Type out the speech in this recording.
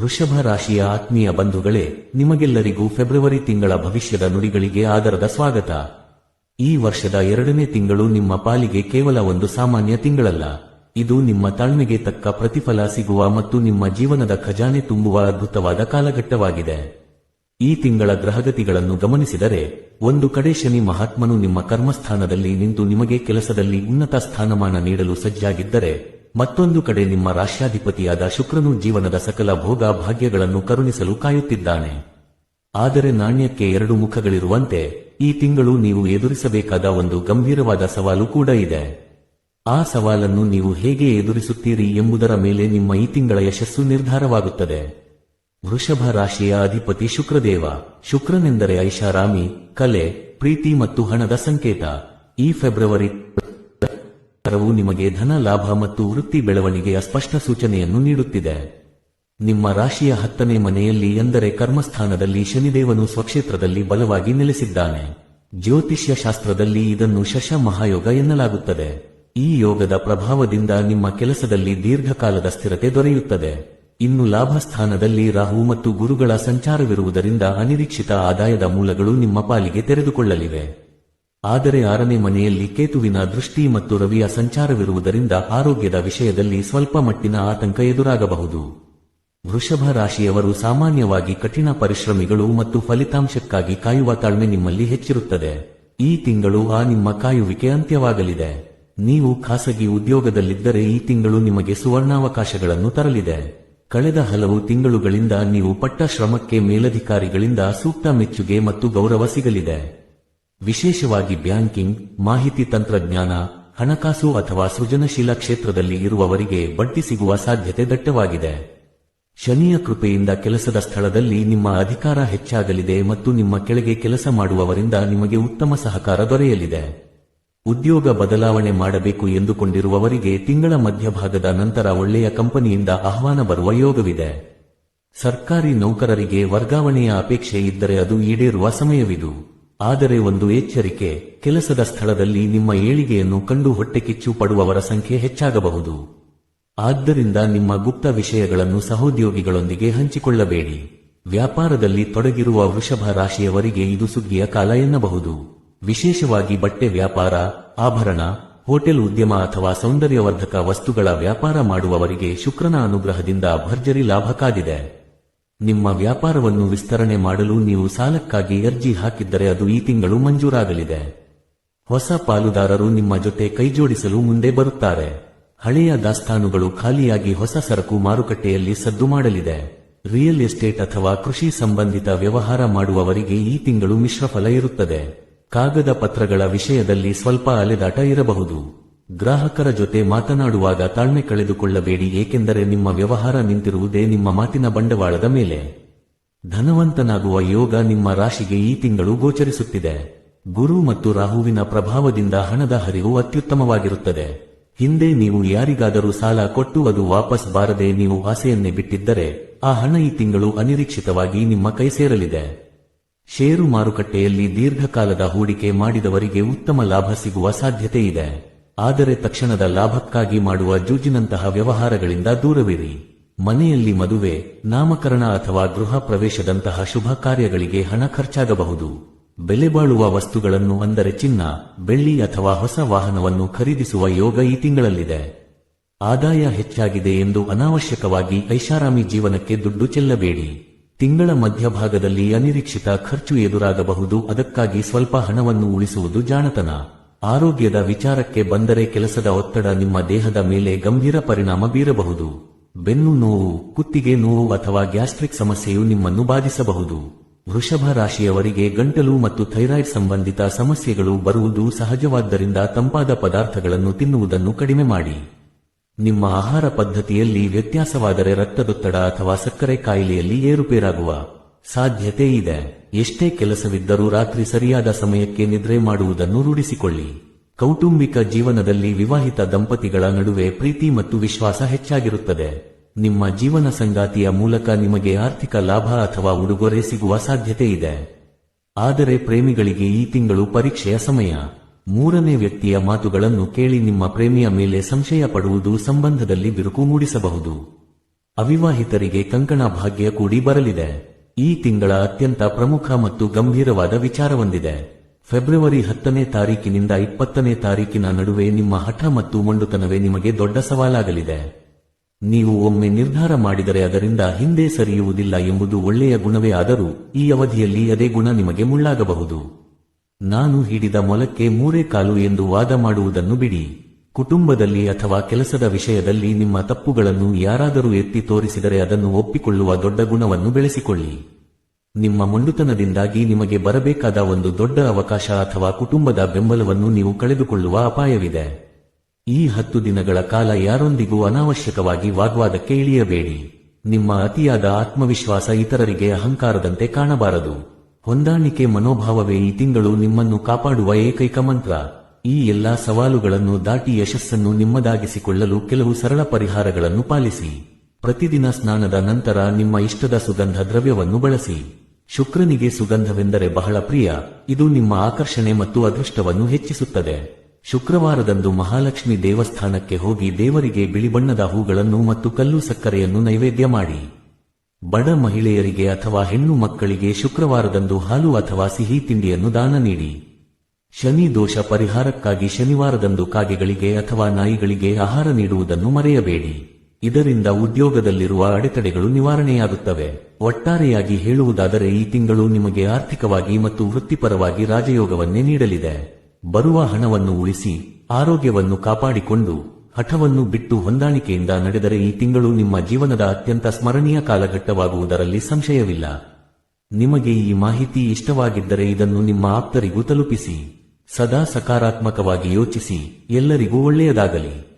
ವೃಷಭ ರಾಶಿಯ ಆತ್ಮೀಯ ಬಂಧುಗಳೇ, ನಿಮಗೆಲ್ಲರಿಗೂ ಫೆಬ್ರವರಿ ತಿಂಗಳ ಭವಿಷ್ಯದ ನುಡಿಗಳಿಗೆ ಆದರದ ಸ್ವಾಗತ. ಈ ವರ್ಷದ ಎರಡನೇ ತಿಂಗಳು ನಿಮ್ಮ ಪಾಲಿಗೆ ಕೇವಲ ಒಂದು ಸಾಮಾನ್ಯ ತಿಂಗಳಲ್ಲ. ಇದು ನಿಮ್ಮ ತಾಳ್ಮೆಗೆ ತಕ್ಕ ಪ್ರತಿಫಲ ಸಿಗುವ ಮತ್ತು ನಿಮ್ಮ ಜೀವನದ ಖಜಾನೆ ತುಂಬುವ ಅದ್ಭುತವಾದ ಕಾಲಘಟ್ಟವಾಗಿದೆ. ಈ ತಿಂಗಳ ಗ್ರಹಗತಿಗಳನ್ನು ಗಮನಿಸಿದರೆ, ಒಂದು ಕಡೆ ಶನಿ ಮಹಾತ್ಮನು ನಿಮ್ಮ ಕರ್ಮಸ್ಥಾನದಲ್ಲಿ ನಿಂತು ನಿಮಗೆ ಕೆಲಸದಲ್ಲಿ ಉನ್ನತ ಸ್ಥಾನಮಾನ ನೀಡಲು ಸಜ್ಜಾಗಿದ್ದರೆ ಮತ್ತೊಂದು ಕಡೆ ನಿಮ್ಮ ರಾಷ್ಟ್ರಾಧಿಪತಿಯಾದ ಶುಕ್ರನು ಜೀವನದ ಸಕಲ ಭೋಗ ಭಾಗ್ಯಗಳನ್ನು ಕರುಣಿಸಲು ಕಾಯುತ್ತಿದ್ದಾನೆ. ಆದರೆ ನಾಣ್ಯಕ್ಕೆ ಎರಡು ಮುಖಗಳಿರುವಂತೆ ಈ ತಿಂಗಳು ನೀವು ಎದುರಿಸಬೇಕಾದ ಒಂದು ಗಂಭೀರವಾದ ಸವಾಲು ಕೂಡ ಇದೆ. ಆ ಸವಾಲನ್ನು ನೀವು ಹೇಗೆ ಎದುರಿಸುತ್ತೀರಿ ಎಂಬುದರ ಮೇಲೆ ನಿಮ್ಮ ಈ ತಿಂಗಳ ಯಶಸ್ಸು ನಿರ್ಧಾರವಾಗುತ್ತದೆ. ವೃಷಭ ರಾಶಿಯ ಅಧಿಪತಿ ಶುಕ್ರದೇವ, ಶುಕ್ರನೆಂದರೆ ಐಷಾರಾಮಿ, ಕಲೆ, ಪ್ರೀತಿ ಮತ್ತು ಹಣದ ಸಂಕೇತ. ಈ ಫೆಬ್ರವರಿ ವು ನಿಮಗೆ ಧನ, ಲಾಭ ಮತ್ತು ವೃತ್ತಿ ಬೆಳವಣಿಗೆಯ ಸ್ಪಷ್ಟ ಸೂಚನೆಯನ್ನು ನೀಡುತ್ತಿದೆ. ನಿಮ್ಮ ರಾಶಿಯ ಹತ್ತನೇ ಮನೆಯಲ್ಲಿ ಎಂದರೆ ಕರ್ಮಸ್ಥಾನದಲ್ಲಿ ಶನಿದೇವನು ಸ್ವಕ್ಷೇತ್ರದಲ್ಲಿ ಬಲವಾಗಿ ನೆಲೆಸಿದ್ದಾನೆ. ಜ್ಯೋತಿಷ್ಯ ಶಾಸ್ತ್ರದಲ್ಲಿ ಇದನ್ನು ಶಶ ಮಹಾಯೋಗ ಎನ್ನಲಾಗುತ್ತದೆ. ಈ ಯೋಗದ ಪ್ರಭಾವದಿಂದ ನಿಮ್ಮ ಕೆಲಸದಲ್ಲಿ ದೀರ್ಘಕಾಲದ ಸ್ಥಿರತೆ ದೊರೆಯುತ್ತದೆ. ಇನ್ನು ಲಾಭ ಸ್ಥಾನದಲ್ಲಿ ರಾಹು ಮತ್ತು ಗುರುಗಳ ಸಂಚಾರವಿರುವುದರಿಂದ ಅನಿರೀಕ್ಷಿತ ಆದಾಯದ ಮೂಲಗಳು ನಿಮ್ಮ ಪಾಲಿಗೆ ತೆರೆದುಕೊಳ್ಳಲಿವೆ. ಆದರೆ ಆರನೇ ಮನೆಯಲ್ಲಿ ಕೇತುವಿನ ದೃಷ್ಟಿ ಮತ್ತು ರವಿಯ ಸಂಚಾರವಿರುವುದರಿಂದ ಆರೋಗ್ಯದ ವಿಷಯದಲ್ಲಿ ಸ್ವಲ್ಪ ಮಟ್ಟಿನ ಆತಂಕ ಎದುರಾಗಬಹುದು. ವೃಷಭ ರಾಶಿಯವರು ಸಾಮಾನ್ಯವಾಗಿ ಕಠಿಣ ಪರಿಶ್ರಮಿಗಳು ಮತ್ತು ಫಲಿತಾಂಶಕ್ಕಾಗಿ ಕಾಯುವ ತಾಳ್ಮೆ ನಿಮ್ಮಲ್ಲಿ ಹೆಚ್ಚಿರುತ್ತದೆ. ಈ ತಿಂಗಳು ಆ ನಿಮ್ಮ ಕಾಯುವಿಕೆ ಅಂತ್ಯವಾಗಲಿದೆ. ನೀವು ಖಾಸಗಿ ಉದ್ಯೋಗದಲ್ಲಿದ್ದರೆ ಈ ತಿಂಗಳು ನಿಮಗೆ ಸುವರ್ಣಾವಕಾಶಗಳನ್ನು ತರಲಿದೆ. ಕಳೆದ ಹಲವು ತಿಂಗಳುಗಳಿಂದ ನೀವು ಪಟ್ಟ ಶ್ರಮಕ್ಕೆ ಮೇಲಧಿಕಾರಿಗಳಿಂದ ಸೂಕ್ತ ಮೆಚ್ಚುಗೆ ಮತ್ತು ಗೌರವ ಸಿಗಲಿದೆ. ವಿಶೇಷವಾಗಿ ಬ್ಯಾಂಕಿಂಗ್, ಮಾಹಿತಿ ತಂತ್ರಜ್ಞಾನ, ಹಣಕಾಸು ಅಥವಾ ಸೃಜನಶೀಲ ಕ್ಷೇತ್ರದಲ್ಲಿ ಇರುವವರಿಗೆ ಬಡ್ತಿ ಸಿಗುವ ಸಾಧ್ಯತೆ ದಟ್ಟವಾಗಿದೆ. ಶನಿಯ ಕೃಪೆಯಿಂದ ಕೆಲಸದ ಸ್ಥಳದಲ್ಲಿ ನಿಮ್ಮ ಅಧಿಕಾರ ಹೆಚ್ಚಾಗಲಿದೆ ಮತ್ತು ನಿಮ್ಮ ಕೆಳಗೆ ಕೆಲಸ ಮಾಡುವವರಿಂದ ನಿಮಗೆ ಉತ್ತಮ ಸಹಕಾರ ದೊರೆಯಲಿದೆ. ಉದ್ಯೋಗ ಬದಲಾವಣೆ ಮಾಡಬೇಕು ಎಂದುಕೊಂಡಿರುವವರಿಗೆ ತಿಂಗಳ ಮಧ್ಯಭಾಗದ ನಂತರ ಒಳ್ಳೆಯ ಕಂಪನಿಯಿಂದ ಆಹ್ವಾನ ಬರುವ ಯೋಗವಿದೆ. ಸರ್ಕಾರಿ ನೌಕರರಿಗೆ ವರ್ಗಾವಣೆಯ ಅಪೇಕ್ಷೆ ಇದ್ದರೆ ಅದು ಈಡೇರುವ ಸಮಯವಿದು. ಆದರೆ ಒಂದು ಎಚ್ಚರಿಕೆ, ಕೆಲಸದ ಸ್ಥಳದಲ್ಲಿ ನಿಮ್ಮ ಏಳಿಗೆಯನ್ನು ಕಂಡು ಹೊಟ್ಟೆಕಿಚ್ಚು ಪಡುವವರ ಸಂಖ್ಯೆ ಹೆಚ್ಚಾಗಬಹುದು. ಆದ್ದರಿಂದ ನಿಮ್ಮ ಗುಪ್ತ ವಿಷಯಗಳನ್ನು ಸಹೋದ್ಯೋಗಿಗಳೊಂದಿಗೆ ಹಂಚಿಕೊಳ್ಳಬೇಡಿ. ವ್ಯಾಪಾರದಲ್ಲಿ ತೊಡಗಿರುವ ವೃಷಭ ರಾಶಿಯವರಿಗೆ ಇದು ಸುಗ್ಗಿಯ ಕಾಲ ಎನ್ನಬಹುದು. ವಿಶೇಷವಾಗಿ ಬಟ್ಟೆ ವ್ಯಾಪಾರ, ಆಭರಣ, ಹೋಟೆಲ್ ಉದ್ಯಮ ಅಥವಾ ಸೌಂದರ್ಯವರ್ಧಕ ವಸ್ತುಗಳ ವ್ಯಾಪಾರ ಮಾಡುವವರಿಗೆ ಶುಕ್ರನ ಅನುಗ್ರಹದಿಂದ ಭರ್ಜರಿ ಲಾಭ ಕಾದಿದೆ. ನಿಮ್ಮ ವ್ಯಾಪಾರವನ್ನು ವಿಸ್ತರಣೆ ಮಾಡಲು ನೀವು ಸಾಲಕ್ಕಾಗಿ ಅರ್ಜಿ ಹಾಕಿದ್ದರೆ ಅದು ಈ ತಿಂಗಳು ಮಂಜೂರಾಗಲಿದೆ. ಹೊಸ ಪಾಲುದಾರರು ನಿಮ್ಮ ಜೊತೆ ಕೈಜೋಡಿಸಲು ಮುಂದೆ ಬರುತ್ತಾರೆ. ಹಳೆಯ ದಾಸ್ತಾನುಗಳು ಖಾಲಿಯಾಗಿ ಹೊಸ ಸರಕು ಮಾರುಕಟ್ಟೆಯಲ್ಲಿ ಸದ್ದು ಮಾಡಲಿದೆ. ರಿಯಲ್ ಎಸ್ಟೇಟ್ ಅಥವಾ ಕೃಷಿ ಸಂಬಂಧಿತ ವ್ಯವಹಾರ ಮಾಡುವವರಿಗೆ ಈ ತಿಂಗಳು ಮಿಶ್ರಫಲ ಇರುತ್ತದೆ. ಕಾಗದ ಪತ್ರಗಳ ವಿಷಯದಲ್ಲಿ ಸ್ವಲ್ಪ ಅಲೆದಾಟ ಇರಬಹುದು. ಗ್ರಾಹಕರ ಜೊತೆ ಮಾತನಾಡುವಾಗ ತಾಳ್ಮೆ ಕಳೆದುಕೊಳ್ಳಬೇಡಿ, ಏಕೆಂದರೆ ನಿಮ್ಮ ವ್ಯವಹಾರ ನಿಂತಿರುವುದೇ ನಿಮ್ಮ ಮಾತಿನ ಬಂಡವಾಳದ ಮೇಲೆ. ಧನವಂತನಾಗುವ ಯೋಗ ನಿಮ್ಮ ರಾಶಿಗೆ ಈ ತಿಂಗಳು ಗೋಚರಿಸುತ್ತಿದೆ. ಗುರು ಮತ್ತು ರಾಹುವಿನ ಪ್ರಭಾವದಿಂದ ಹಣದ ಹರಿವು ಅತ್ಯುತ್ತಮವಾಗಿರುತ್ತದೆ. ಹಿಂದೆ ನೀವು ಯಾರಿಗಾದರೂ ಸಾಲ ಕೊಟ್ಟು ಅದು ವಾಪಸ್ ಬಾರದೆ ನೀವು ಆಸೆಯನ್ನೇ ಬಿಟ್ಟಿದ್ದರೆ, ಆ ಹಣ ಈ ತಿಂಗಳು ಅನಿರೀಕ್ಷಿತವಾಗಿ ನಿಮ್ಮ ಕೈ ಸೇರಲಿದೆ. ಷೇರು ಮಾರುಕಟ್ಟೆಯಲ್ಲಿ ದೀರ್ಘಕಾಲದ ಹೂಡಿಕೆ ಮಾಡಿದವರಿಗೆ ಉತ್ತಮ ಲಾಭ ಸಿಗುವ ಸಾಧ್ಯತೆ ಇದೆ. ಆದರೆ ತಕ್ಷಣದ ಲಾಭಕ್ಕಾಗಿ ಮಾಡುವ ಜೂಜಿನಂತಹ ವ್ಯವಹಾರಗಳಿಂದ ದೂರವಿರಿ. ಮನೆಯಲ್ಲಿ ಮದುವೆ, ನಾಮಕರಣ ಅಥವಾ ಗೃಹ ಪ್ರವೇಶದಂತಹ ಶುಭ ಕಾರ್ಯಗಳಿಗೆ ಹಣ ಖರ್ಚಾಗಬಹುದು. ಬೆಲೆಬಾಳುವ ವಸ್ತುಗಳನ್ನು ಅಂದರೆ ಚಿನ್ನ, ಬೆಳ್ಳಿ ಅಥವಾ ಹೊಸ ವಾಹನವನ್ನು ಖರೀದಿಸುವ ಯೋಗ ಈ ತಿಂಗಳಲ್ಲಿದೆ. ಆದಾಯ ಹೆಚ್ಚಾಗಿದೆ ಎಂದು ಅನಾವಶ್ಯಕವಾಗಿ ಐಷಾರಾಮಿ ಜೀವನಕ್ಕೆ ದುಡ್ಡು ಚೆಲ್ಲಬೇಡಿ. ತಿಂಗಳ ಮಧ್ಯಭಾಗದಲ್ಲಿ ಅನಿರೀಕ್ಷಿತ ಖರ್ಚು ಎದುರಾಗಬಹುದು, ಅದಕ್ಕಾಗಿ ಸ್ವಲ್ಪ ಹಣವನ್ನು ಉಳಿಸುವುದು ಜಾಣತನ. ಆರೋಗ್ಯದ ವಿಚಾರಕ್ಕೆ ಬಂದರೆ ಕೆಲಸದ ಒತ್ತಡ ನಿಮ್ಮ ದೇಹದ ಮೇಲೆ ಗಂಭೀರ ಪರಿಣಾಮ ಬೀರಬಹುದು. ಬೆನ್ನು ನೋವು, ಕುತ್ತಿಗೆ ನೋವು ಅಥವಾ ಗ್ಯಾಸ್ಟ್ರಿಕ್ ಸಮಸ್ಯೆಯು ನಿಮ್ಮನ್ನು ಬಾಧಿಸಬಹುದು. ವೃಷಭ ರಾಶಿಯವರಿಗೆ ಗಂಟಲು ಮತ್ತು ಥೈರಾಯ್ಡ್ ಸಂಬಂಧಿತ ಸಮಸ್ಯೆಗಳು ಬರುವುದು ಸಹಜವಾದ್ದರಿಂದ ತಂಪಾದ ಪದಾರ್ಥಗಳನ್ನು ತಿನ್ನುವುದನ್ನು ಕಡಿಮೆ ಮಾಡಿ. ನಿಮ್ಮ ಆಹಾರ ಪದ್ಧತಿಯಲ್ಲಿ ವ್ಯತ್ಯಾಸವಾದರೆ ರಕ್ತದೊತ್ತಡ ಅಥವಾ ಸಕ್ಕರೆ ಕಾಯಿಲೆಯಲ್ಲಿ ಏರುಪೇರಾಗುವ. ಸಾಧ್ಯತೆ ಇದೆ. ಎಷ್ಟೇ ಕೆಲಸವಿದ್ದರೂ ರಾತ್ರಿ ಸರಿಯಾದ ಸಮಯಕ್ಕೆ ನಿದ್ರೆ ಮಾಡುವುದನ್ನು ರೂಢಿಸಿಕೊಳ್ಳಿ. ಕೌಟುಂಬಿಕ ಜೀವನದಲ್ಲಿ ವಿವಾಹಿತ ದಂಪತಿಗಳ ನಡುವೆ ಪ್ರೀತಿ ಮತ್ತು ವಿಶ್ವಾಸ ಹೆಚ್ಚಾಗಿರುತ್ತದೆ. ನಿಮ್ಮ ಜೀವನ ಸಂಗಾತಿಯ ಮೂಲಕ ನಿಮಗೆ ಆರ್ಥಿಕ ಲಾಭ ಅಥವಾ ಉಡುಗೊರೆ ಸಿಗುವ ಸಾಧ್ಯತೆ ಇದೆ. ಆದರೆ ಪ್ರೇಮಿಗಳಿಗೆ ಈ ತಿಂಗಳು ಪರೀಕ್ಷೆಯ ಸಮಯ. ಮೂರನೇ ವ್ಯಕ್ತಿಯ ಮಾತುಗಳನ್ನು ಕೇಳಿ ನಿಮ್ಮ ಪ್ರೇಮಿಯ ಮೇಲೆ ಸಂಶಯ ಪಡುವುದು ಸಂಬಂಧದಲ್ಲಿ ಬಿರುಕು ಮೂಡಿಸಬಹುದು. ಅವಿವಾಹಿತರಿಗೆ ಕಂಕಣ ಭಾಗ್ಯ ಕೂಡಿ ಬರಲಿದೆ. ಈ ತಿಂಗಳ ಅತ್ಯಂತ ಪ್ರಮುಖ ಮತ್ತು ಗಂಭೀರವಾದ ವಿಚಾರವೊಂದಿದೆ ಫೆಬ್ರವರಿ ಹತ್ತನೇ ತಾರೀಕಿನಿಂದ ಇಪ್ಪತ್ತನೇ ತಾರೀಕಿನ ನಡುವೆ ನಿಮ್ಮ ಹಠ ಮತ್ತು ಮೊಂಡುತನವೇ ನಿಮಗೆ ದೊಡ್ಡ ಸವಾಲಾಗಲಿದೆ. ನೀವು ಒಮ್ಮೆ ನಿರ್ಧಾರ ಮಾಡಿದರೆ ಅದರಿಂದ ಹಿಂದೆ ಸರಿಯುವುದಿಲ್ಲ ಎಂಬುದು ಒಳ್ಳೆಯ ಗುಣವೇ ಆದರೂ ಈ ಅವಧಿಯಲ್ಲಿ ಅದೇ ಗುಣ ನಿಮಗೆ ಮುಳ್ಳಾಗಬಹುದು. ನಾನು ಹಿಡಿದ ಮೊಲಕ್ಕೆ ಮೂರೇ ಕಾಲು ಎಂದು ವಾದ ಮಾಡುವುದನ್ನು ಬಿಡಿ. ಕುಟುಂಬದಲ್ಲಿ ಅಥವಾ ಕೆಲಸದ ವಿಷಯದಲ್ಲಿ ನಿಮ್ಮ ತಪ್ಪುಗಳನ್ನು ಯಾರಾದರೂ ಎತ್ತಿ ತೋರಿಸಿದರೆ ಅದನ್ನು ಒಪ್ಪಿಕೊಳ್ಳುವ ದೊಡ್ಡ ಗುಣವನ್ನು ಬೆಳೆಸಿಕೊಳ್ಳಿ. ನಿಮ್ಮ ಮೊಂಡುತನದಿಂದಾಗಿ ನಿಮಗೆ ಬರಬೇಕಾದ ಒಂದು ದೊಡ್ಡ ಅವಕಾಶ ಅಥವಾ ಕುಟುಂಬದ ಬೆಂಬಲವನ್ನು ನೀವು ಕಳೆದುಕೊಳ್ಳುವ ಅಪಾಯವಿದೆ. ಈ ಹತ್ತು ದಿನಗಳ ಕಾಲ ಯಾರೊಂದಿಗೂ ಅನಾವಶ್ಯಕವಾಗಿ ವಾಗ್ವಾದಕ್ಕೆ ಇಳಿಯಬೇಡಿ. ನಿಮ್ಮ ಅತಿಯಾದ ಆತ್ಮವಿಶ್ವಾಸ ಇತರರಿಗೆ ಅಹಂಕಾರದಂತೆ ಕಾಣಬಾರದು. ಹೊಂದಾಣಿಕೆ ಮನೋಭಾವವೇ ಈ ತಿಂಗಳು ನಿಮ್ಮನ್ನು ಕಾಪಾಡುವ ಏಕೈಕ ಮಂತ್ರ. ಈ ಎಲ್ಲಾ ಸವಾಲುಗಳನ್ನು ದಾಟಿ ಯಶಸ್ಸನ್ನು ನಿಮ್ಮದಾಗಿಸಿಕೊಳ್ಳಲು ಕೆಲವು ಸರಳ ಪರಿಹಾರಗಳನ್ನು ಪಾಲಿಸಿ. ಪ್ರತಿದಿನ ಸ್ನಾನದ ನಂತರ ನಿಮ್ಮ ಇಷ್ಟದ ಸುಗಂಧ ದ್ರವ್ಯವನ್ನು ಬಳಸಿ. ಶುಕ್ರನಿಗೆ ಸುಗಂಧವೆಂದರೆ ಬಹಳ ಪ್ರಿಯ. ಇದು ನಿಮ್ಮ ಆಕರ್ಷಣೆ ಮತ್ತು ಅದೃಷ್ಟವನ್ನು ಹೆಚ್ಚಿಸುತ್ತದೆ. ಶುಕ್ರವಾರದಂದು ಮಹಾಲಕ್ಷ್ಮಿ ದೇವಸ್ಥಾನಕ್ಕೆ ಹೋಗಿ ದೇವರಿಗೆ ಬಿಳಿ ಬಣ್ಣದ ಹೂಗಳನ್ನು ಮತ್ತು ಕಲ್ಲು ಸಕ್ಕರೆಯನ್ನು ನೈವೇದ್ಯ ಮಾಡಿ. ಬಡ ಮಹಿಳೆಯರಿಗೆ ಅಥವಾ ಹೆಣ್ಣು ಮಕ್ಕಳಿಗೆ ಶುಕ್ರವಾರದಂದು ಹಾಲು ಅಥವಾ ಸಿಹಿ ತಿಂಡಿಯನ್ನು ದಾನ ನೀಡಿ. ಶನಿ ದೋಷ ಪರಿಹಾರಕ್ಕಾಗಿ ಶನಿವಾರದಂದು ಕಾಗೆಗಳಿಗೆ ಅಥವಾ ನಾಯಿಗಳಿಗೆ ಆಹಾರ ನೀಡುವುದನ್ನು ಮರೆಯಬೇಡಿ. ಇದರಿಂದ ಉದ್ಯೋಗದಲ್ಲಿರುವ ಅಡೆತಡೆಗಳು ನಿವಾರಣೆಯಾಗುತ್ತವೆ. ಒಟ್ಟಾರೆಯಾಗಿ ಹೇಳುವುದಾದರೆ ಈ ತಿಂಗಳು ನಿಮಗೆ ಆರ್ಥಿಕವಾಗಿ ಮತ್ತು ವೃತ್ತಿಪರವಾಗಿ ರಾಜಯೋಗವನ್ನೇ ನೀಡಲಿದೆ. ಬರುವ ಹಣವನ್ನು ಉಳಿಸಿ, ಆರೋಗ್ಯವನ್ನು ಕಾಪಾಡಿಕೊಂಡು, ಹಠವನ್ನು ಬಿಟ್ಟು ಹೊಂದಾಣಿಕೆಯಿಂದ ನಡೆದರೆ ಈ ತಿಂಗಳು ನಿಮ್ಮ ಜೀವನದ ಅತ್ಯಂತ ಸ್ಮರಣೀಯ ಕಾಲಘಟ್ಟವಾಗುವುದರಲ್ಲಿ ಸಂಶಯವಿಲ್ಲ. ನಿಮಗೆ ಈ ಮಾಹಿತಿ ಇಷ್ಟವಾಗಿದ್ದರೆ ಇದನ್ನು ನಿಮ್ಮ ಆಪ್ತರಿಗೂ ತಲುಪಿಸಿ. ಸದಾ ಸಕಾರಾತ್ಮಕವಾಗಿ ಯೋಚಿಸಿ ಎಲ್ಲರಿಗೂ ಒಳ್ಳೆಯದಾಗಲಿ.